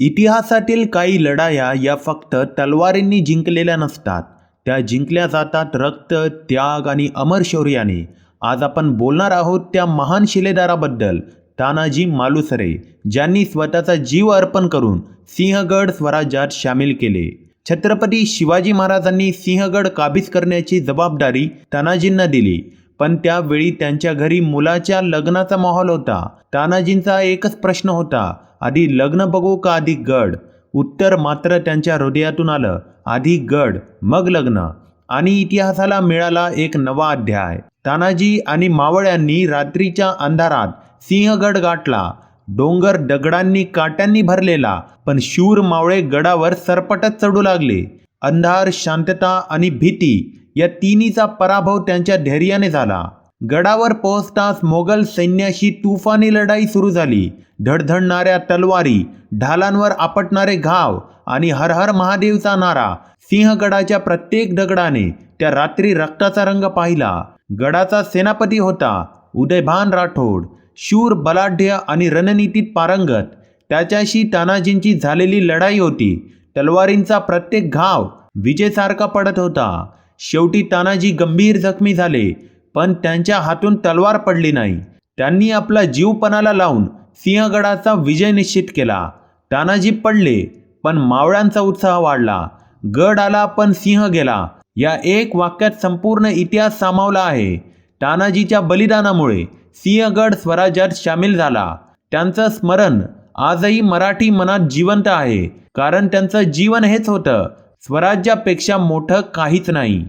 इतिहासातील काही लढाया या फक्त तलवारींनी जिंकलेल्या नसतात. त्या जिंकल्या जातात रक्त त्याग आणि अमर शौर्याने. आज आपण बोलणार आहोत त्या महान शिलेदाराबद्दल तानाजी मालुसरे ज्यांनी स्वतःचा जीव अर्पण करून सिंहगड स्वराज्यात सामील केले. छत्रपती शिवाजी महाराजांनी सिंहगड काबीज करण्याची जबाबदारी तानाजींना दिली. पण त्यावेळी त्यांच्या घरी मुलाच्या लग्नाचा माहोल होता. तानाजींचा एकच प्रश्न होता. आधी लग्न बघू का आधी गड? उत्तर मात्र त्यांच्या हृदयातून आलं. आधी गड मग लग्न. आणि इतिहासाला मिळाला एक नवा अध्याय. तानाजी आणि मावळ्यांनी रात्रीच्या अंधारात सिंहगड गाठला. डोंगर दगडांनी काट्यांनी भरलेला पण शूर मावळे गडावर सरपटत चढू लागले. अंधार शांतता आणि भीती या तिन्हीचा पराभव त्यांच्या धैर्याने झाला. गडावर पोहोचताच मोगल सैन्याशी तुफानी लढाई सुरू झाली. धडधडणाऱ्या तलवारी ढालांवर आपटणारे घाव आणि हर हर महादेवचा नारा सिंहगडाच्या प्रत्येक दगडाने त्या रात्री रक्ताचा रंग पाहिला. गडाचा सेनापती होता उदयभान राठोड. शूर बलाढ्य आणि रणनीतीत पारंगत. त्याच्याशी तानाजींची झालेली लढाई होती. तलवारींचा प्रत्येक घाव विजेसारखा पडत होता. शेवटी तानाजी गंभीर जखमी झाले पण त्यांच्या हातून तलवार पडली नाही. त्यांनी आपला जीवपणाला लावून सिंहगडाचा विजय निश्चित केला. तानाजी पडले पण मावळ्यांचा उत्साह वाढला. गड आला पण सिंह गेला. या एक वाक्यात संपूर्ण इतिहास सामावला आहे. तानाजीच्या बलिदानामुळे सिंहगड स्वराज्यात सामील झाला. त्यांचं स्मरण आजही मराठी मनात जिवंत आहे कारण त्यांचं जीवन हेच होतं. स्वराज्यापेक्षा मोठं काहीच नाही.